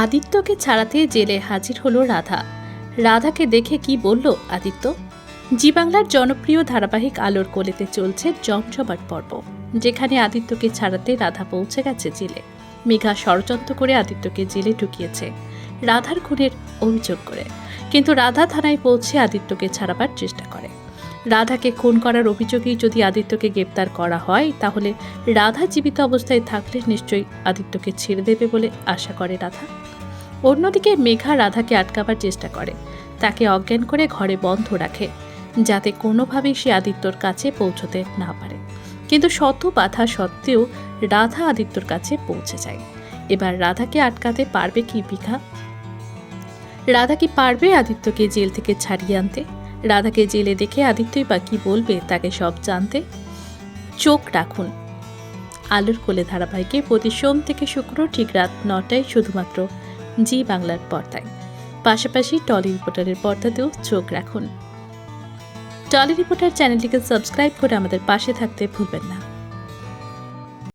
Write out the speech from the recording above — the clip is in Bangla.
আদিত্যকে ছাড়াতে জেলে হাজির হলো রাধা। রাধাকে দেখে কি বলল আদিত্য? জি বাংলার জনপ্রিয় ধারাবাহিক আলোর কোলেতে চলছে জমজমাট পর্ব, যেখানে আদিত্যকে ছাড়াতে রাধা পৌঁছে গেছে জেলে। মেঘা ষড়যন্ত্র করে আদিত্যকে জেলে ঢুকিয়েছে, রাধার খুনের অভিযোগ করে। কিন্তু রাধা থানায় পৌঁছে আদিত্যকে ছাড়াবার চেষ্টা করে। রাধাকে খুন করার অভিযোগেই যদি আদিত্যকে গ্রেপ্তার করা হয়, তাহলে রাধা জীবিত অবস্থায় থাকলে নিশ্চয়ই আদিত্যকে ছেড়ে দেবে বলে আশা করে রাধা। অন্যদিকে মেঘা রাধাকে আটকাবার চেষ্টা করে। তাকে অজ্ঞান করে ঘরে বন্ধ রাখে, যাতে কোনোভাবেই সে আদিত্যর কাছে পৌঁছতে না পারে। কিন্তু শত বাধা সত্ত্বেও রাধা আদিত্যর কাছে পৌঁছে যায়। এবার রাধাকে আটকাতে পারবে কি বিঘা রাধা কি পারবে আদিত্যকে জেল থেকে ছাড়িয়ে আনতে? রাধাকে জেলে দেখে আদিত্যই বা কি বলবে তাকে সব জানতে চোখ রাখুন। আলোর কোলে ধারাবাহিকে প্রতি সোম থেকে শুক্র ঠিক রাত নটায় শুধুমাত্র জি বাংলার পর্দায়। পাশাপাশি টলি রিপোর্টারের পর্দাতেও চোখ রাখুন। টলি রিপোর্টার চ্যানেলটিকে সাবস্ক্রাইব করে আমাদের পাশে থাকতে ভুলবেন না।